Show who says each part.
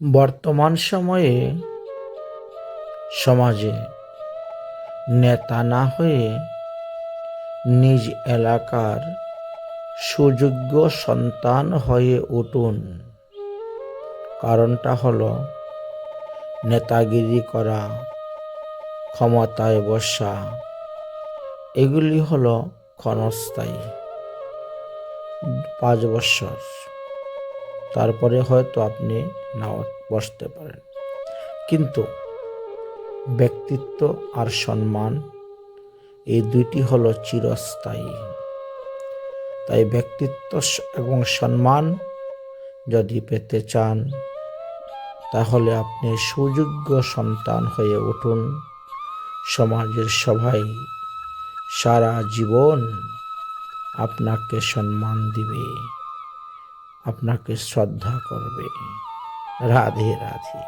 Speaker 1: বর্তমান সময়ে সমাজে নেতা না হয়ে নিজ এলাকার সুযোগ্য সন্তান হয়ে উঠুন। কারণটা হল নেতাগিরি করা, ক্ষমতায় বসা, এগুলি হলো ক্ষণস্থায়ী, পাঁচ বছর। তারপরে হয়তো আপনি নাও বসতে পারেন। কিন্তু ব্যক্তিত্ব আর সম্মান, এই দুইটি হলো চিরস্থায়ী। তাই ব্যক্তিত্ব এবং সম্মান যদি পেতে চান, তাহলে আপনি সুযোগ্য সন্তান হয়ে উঠুন। সমাজের সবাই সারা জীবন আপনাকে সম্মান দিবে। আপনাকে শ্রদ্ধা করবে রাধে রাধে